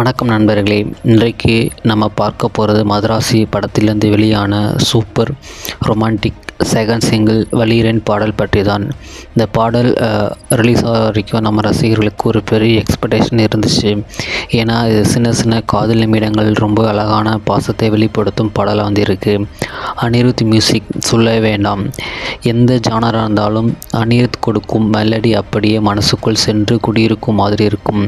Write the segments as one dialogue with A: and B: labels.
A: வணக்கம் நண்பர்களே. இன்றைக்கு நம்ம பார்க்க போகிறது மதராசி படத்திலிருந்து வெளியான சூப்பர் ரொமான்டிக் செகண்ட் சிங்கிள் வலீரன் பாடல் பற்றி தான் இந்த பாடல் ரிலீஸ் ஆக வரைக்கும் நம்ம ரசிகர்களுக்கு ஒரு பெரிய எக்ஸ்பெக்டேஷன் இருந்துச்சு. ஏன்னா இது சின்ன சின்ன காதல் நிமிடங்கள் ரொம்ப அழகான பாசத்தை வெளிப்படுத்தும் பாடலாக வந்து இருக்குது அனிருத் மியூசிக் சொல்ல வேண்டாம். எந்த ஜானராக இருந்தாலும் அனிருத் கொடுக்கும் மெலடி அப்படியே மனசுக்குள் சென்று குடியிருக்கும் மாதிரி இருக்கும்.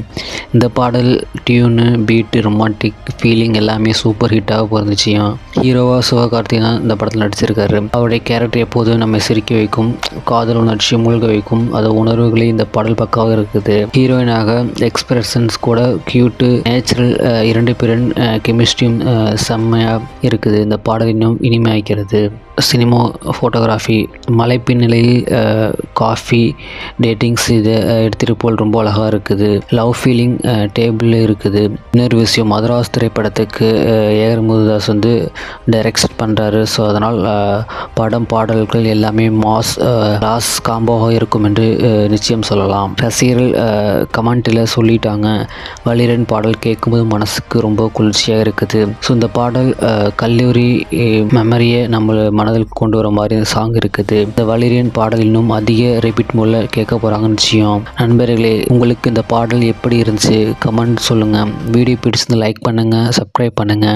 A: இந்த பாடல் டியூனு பீட்டு ரொமான்டிக் ஃபீலிங் எல்லாமே சூப்பர் ஹிட்டாக பிறந்துச்சியும் ஹீரோவாக சிவகார்த்திகா இந்த படத்தில் நடிச்சிருக்காரு. அவருடைய கேரக்டர் எப்போதும் நம்ம சிரிக்க வைக்கும்? காதல் உணர்ச்சி மூழ்க வைக்கும். அது உணர்வுகளே இந்த பாடல் பக்காவாக இருக்குது. ஹீரோயினாக எக்ஸ்பிரஷன்ஸ் கூட க்யூட்டு நேச்சுரல் இரண்டு பேரின் கெமிஸ்ட்ரியும் செம்மையாக இருக்குது. இந்த பாடல் இன்னும் இனிமையாக்கிறது சினிமா ஃபோட்டோகிராஃபி மலைப்பின்னிலையில் காஃபி டேட்டிங்ஸ் இது எடுத்துகிட்டு போல் ரொம்ப அழகாக இருக்குது. லவ் ஃபீலிங் டேபிளில் இருக்குது. இன்னொரு விஷயம் மதராஸ் திரைப்படத்துக்கு ஏஆர் முருதாஸ் வந்து டைரக்ட் பண்ணுறாரு ஸோ அதனால் படம் பாடல்கள் எல்லாமே மாஸ் லாஸ் காம்போவாக இருக்கும் என்று நிச்சயம் சொல்லலாம். ரசிகர்கள் கமெண்ட்டில் சொல்லிட்டாங்க. வலிரன் பாடல் கேட்கும்போது மனசுக்கு ரொம்ப குளிர்ச்சியாக இருக்குது. ஸோ இந்த பாடல் கல்லூரி மெமரியை நம்ம மனதில் கொண்டு வர மாதிரி சாங் இருக்குது. இந்த வலிரியன் பாடல் இன்னும் அதிக ரிப்பீட் மூலம் கேட்க போகிறாங்க நிச்சயம். நண்பர்களே உங்களுக்கு இந்த பாடல் எப்படி இருந்துச்சு? கமெண்ட் சொல்லுங்கள் வீடியோ பிடிச்சிருந்து லைக் பண்ணுங்கள் சப்ஸ்கிரைப் பண்ணுங்கள்